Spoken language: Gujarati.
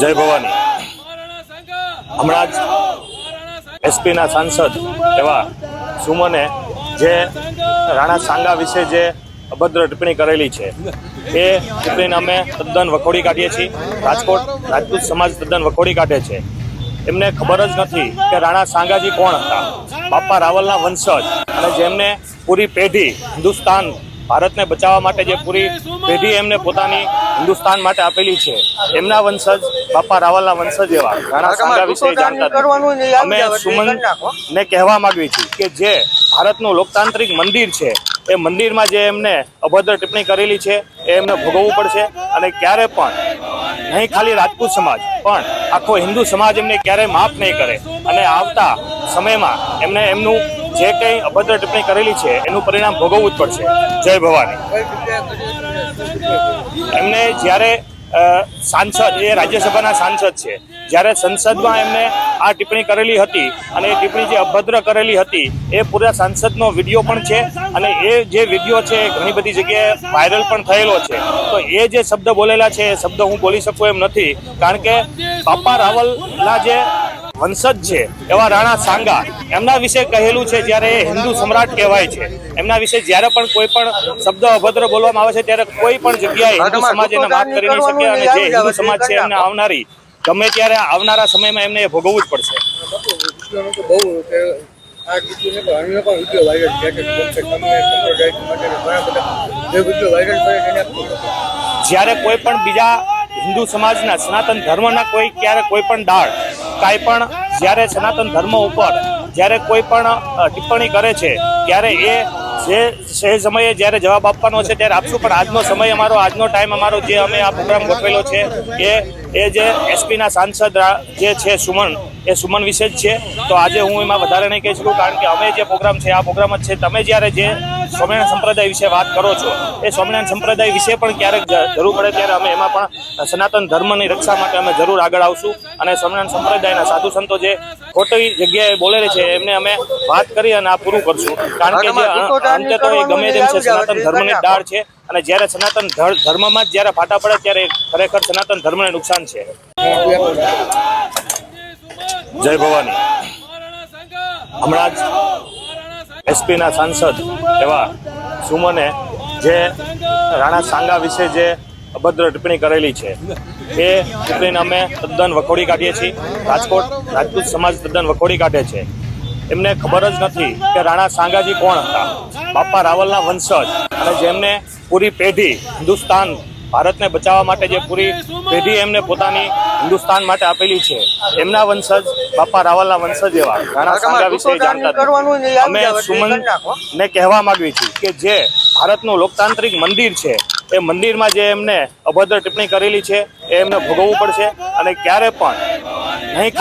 જય ભવાની. હમણાં જ એસપીના સાંસદ એવા સુમને જે રાણા સાંગા વિશે જે અભદ્ર ટિપ્પણી કરેલી છે, એ ટિપ્પણીને અમે તદ્દન વખોડી કાઢીએ છીએ. રાજકોટ, રાજપૂત સમાજ તદ્દન વખોડી કાઢે છે. એમને ખબર જ નથી કે રાણા સાંગાજી કોણ હતા. બાપા રાવલના વંશજ અને જેમને પૂરી પેઢી હિન્દુસ્તાન ભારતને બચાવવા માટે જે પૂરી પેઢી એમને પોતાની હિન્દુસ્તાન માટે આપેલી છે એમના વંશજ બાપા રાવલના વંશજ એવા ઘણા સાંગા વિશે જાણતા અમે સુમન ને કહેવા માંગીએ છીએ કે જે ભારતનું લોકતાંત્રિક મંદિર છે એ મંદિરમાં જે એમને અભદ્ર ટિપ્પણી કરેલી છે એ એમને ભોગવવું પડશે અને ક્યારે પણ નહીં ખાલી રાજપૂત સમાજ પણ આખો હિન્દુ સમાજ એમને ક્યારેય માફ નહીં કરે. અને આવતા સમયમાં એમને એમનું જે કંઈ અભદ્ર ટિપ્પણી કરેલી છે, એનું પરિણામ ભોગવવું જ પડશે. જય ભવાની. એમને જ્યારે સાંસદ, એ રાજ્યસભાના સાંસદ છે જ્યારે સંસદમાં એમને આ ટિપ્પણી કરેલી હતી અને એ ટિપ્પણી જે અભદ્ર કરેલી હતી, એ પૂરા સાંસદનો વીડિયો પણ છે અને એ જે વીડિયો છે, એ ઘણી બધી જગ્યાએ વાયરલ પણ થયેલો છે. તો એ જે શબ્દ બોલેલા છે, એ શબ્દ હું બોલી શકું એમ નથી. કારણ કે બાપા રાવલના જે વંશજ છે, એવા રાણા સાંગા, એમના વિશે કહેલું છે જ્યારે એ હિન્દુ સમ્રાટ કહેવાય છે. એમના વિશે જ્યારે પણ કોઈ પણ શબ્દ અભદ્ર બોલવામાં આવે છે, ત્યારે કોઈ પણ જગ્યાએ હિન્દુ સમાજ એને વાત કરી નહીં શકે અને જે હિન્દુ સમાજ છે, એમને આવનારી ગમે ત્યારે આવનારા સમયમાં એમને ભોગવવું જ પડશે. જ્યારે કોઈ પણ બીજા હિન્દુ સમાજના સનાતન ધર્મના કોઈ ક્યારે કોઈ પણ દાળ, કાંઈ પણ જ્યારે સનાતન ધર્મ ઉપર જ્યારે કોઈ પણ ટિપ્પણી કરે છે, ત્યારે એ જે જે સમયે જ્યારે જવાબ આપવાનો છે ત્યારે આપશું, પણ આજનો સમય અમારો, આજનો ટાઈમ અમારો જે અમે આ પ્રોગ્રામ ગોઠવેલો છે, એ એ જે એસપીના સાંસદ જે છે સુમન, એ સુમન વિશે જ છે. તો આજે હું એમાં વધારે નહીં કહી શકું, કારણ કે અમે જે પ્રોગ્રામ છે, આ પ્રોગ્રામ જ છે. તમે જ્યારે જે સ્વામિનારાયણ સંપ્રદાય વિશે વાત કરો છો એ સ્વામિનારાયણ સંપ્રદાય વિશે પણ ક્યારેક જ- જરૂર પડે ત્યારે અમે એમાં પણ સનાતન ધર્મની રક્ષા માટે અમે જરૂર આગળ આવશું. અને સ્વામિનારાયણ સંપ્રદાયના સાધુ સંતો જે ખોટી જગ્યાએ બોલેલી છે એમને અમે વાત કરી અને આ પૂરું કરશું. કારણ કે જે અંતે તો એ ગમે તેમ છે સનાતન ધર્મની ડાળ છે. અને જ્યારે સનાતન ધર્મમાં જ જ્યારે ફાટા પડે ત્યારે ખરેખર સનાતન ધર્મને નુકસાન છે. જય ભવાની. હમણાં જ એસપીના સાંસદ એવા સુમને જે રાણા સાંગા વિશે જે અભદ્ર ટિપ્પણી કરેલી છે, એ ટિપ્પણીને અમે તદ્દન વખોડી કાઢીએ છીએ. રાજકોટ રાજપૂત સમાજ તદ્દન વખોડી કાઢે છે. એમને ખબર જ નથી કે રાણા સાંગાજી કોણ હતા. બાપા રાવલના વંશજ અને જેમને પૂરી પેઢી હિન્દુસ્તાન ભારતને બચાવવા માટે જે પૂરી પેઢી એમને પોતાની હિન્દુસ્તાન માટે આપેલી છે એમના વંશજ બાપા રાવલના વંશજ એવા ઘણા સાંગા વિશે જાણતા. અમે સુમન ને કહેવા માંગીએ છીએ કે જે ભારતનું લોકતાંત્રિક મંદિર છે એ મંદિરમાં જે એમને અભદ્ર ટિપ્પણી કરેલી છે એ એમને ભોગવવું પડશે અને ક્યારે પણ નહીં